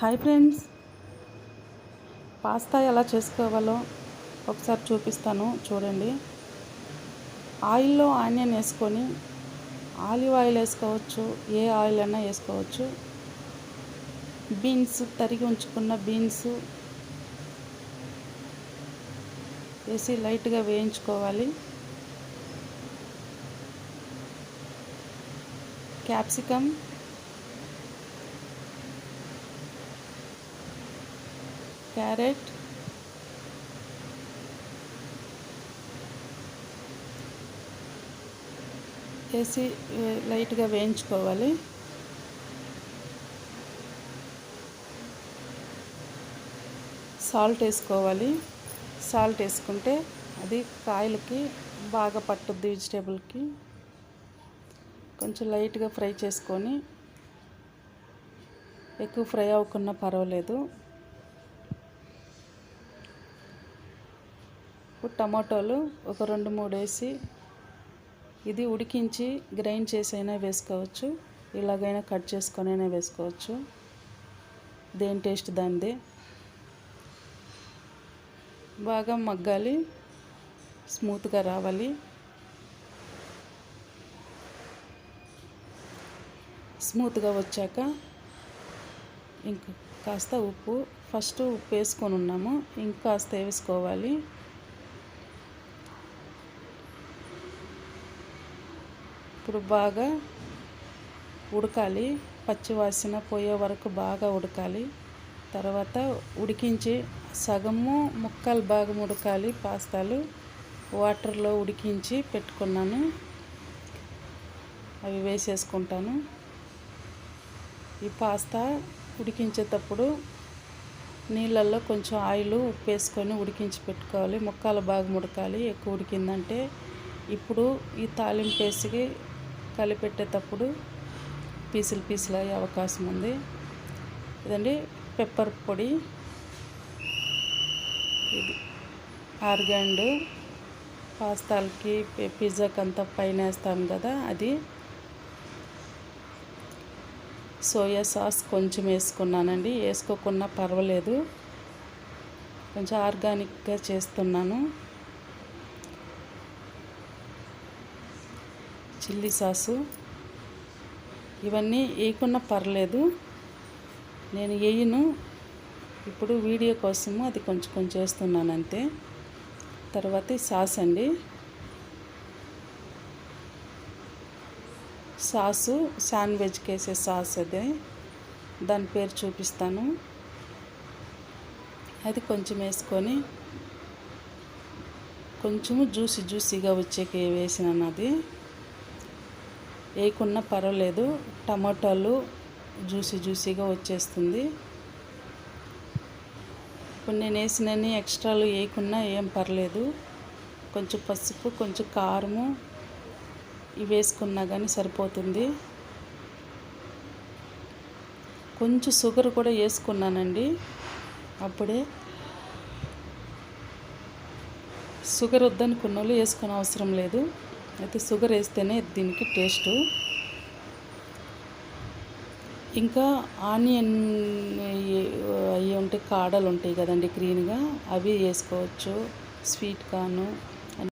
Hi friends. Pasta ఎలా చేసుకోవాలో ఒకసారి చూపిస్తాను చూడండి. ఆయిల్లో ఆనియన్ వేసుకొని ఆలివ్ ఆయిల్ వేసుకోవచ్చు ఏ ఆయిల్ అయినా వేసుకోవచ్చు. బీన్స్ తరిగి ఉంచుకున్న బీన్స్ వేసి లైట్గా వేయించుకోవాలి. క్యాప్సికమ్ క్యారెట్ వేసి లైట్గా వేయించుకోవాలి. సాల్ట్ వేసుకోవాలి. సాల్ట్ వేసుకుంటే అది కాయలకి బాగా పట్టుద్ది వెజిటేబుల్కి. కొంచెం లైట్గా ఫ్రై చేసుకొని ఎక్కువ ఫ్రై అవ్వకున్నా పర్వాలేదు. ఇప్పుడు టమాటోలు ఒక రెండు మూడు వేసి ఇది ఉడికించి గ్రైండ్ చేసి అయినా వేసుకోవచ్చు. ఇలాగైనా కట్ చేసుకొని అయినా వేసుకోవచ్చు. దేని టేస్ట్ దానిదే. బాగా మగ్గాలి. స్మూత్గా రావాలి. స్మూత్గా వచ్చాక ఇంక కాస్త ఉప్పు. ఫస్ట్ ఉప్పు వేసుకొని ఉన్నాము ఇంకాస్త వేసుకోవాలి. ఇప్పుడు బాగా ఉడకాలి. పచ్చివాసన పోయే వరకు బాగా ఉడకాలి. తర్వాత ఉడికించి సగము ముక్కలు బాగా ఉడకాలి. పాస్తాలు వాటర్లో ఉడికించి పెట్టుకున్నాను. అవి వేసేసుకుంటాను. ఈ పాస్తా ఉడికించేటప్పుడు నీళ్ళల్లో కొంచెం ఆయిల్ ఉప్పు వేసుకొని ఉడికించి పెట్టుకోవాలి. ముక్కలు బాగా ముడకాలి ఎక్కువ ఉడికిందంటే ఇప్పుడు ఈ తాలింపు వేసి కలిపెట్టేటప్పుడు పీసులు పీసులు అయ్యే అవకాశం ఉంది. ఇదండి పెప్పర్ పొడి. ఇది ఆర్గాండ్ పాస్తాలకి పిజ్జాకి అంతా పైన వేస్తాం కదా అది. సోయా సాస్ కొంచెం వేసుకున్నానండి. వేసుకోకున్నా పర్వాలేదు. కొంచెం ఆర్గానిక్గా చేస్తున్నాను. Chilli sauce. ఇవన్నీ వేయకుండా పర్లేదు. నేను వేయను. ఇప్పుడు వీడియో కోసము అది కొంచెం కొంచెం వేస్తున్నాను అంతే. తర్వాత సాస్ అండి. సాసు శాండ్విచ్కి వేసే సాస్ అదే. దాని పేరు చూపిస్తాను. అది కొంచెం వేసుకొని కొంచెము జ్యూసీ జ్యూసీగా వచ్చేకి వేసినాను అది. వేయకున్నా పర్వాలేదు. టమాటాలు జ్యూసీ జ్యూసీగా వచ్చేస్తుంది. ఇప్పుడు నేను వేసినన్ని ఎక్స్ట్రాలు వేయకున్నా ఏం పర్లేదు. కొంచెం పసుపు కొంచెం కారము ఇవి వేసుకున్నా కానీ సరిపోతుంది. కొంచెం షుగర్ కూడా వేసుకున్నానండి. అప్పుడే షుగర్ వద్దనుకున్న వాళ్ళు వేసుకునే అవసరం లేదు. అయితే షుగర్ వేస్తేనే దీనికి టేస్టు. ఇంకా ఆనియన్ అవి ఉంటాయి కాడలు ఉంటాయి కదండి గ్రీన్గా అవి వేసుకోవచ్చు. స్వీట్ కార్ను.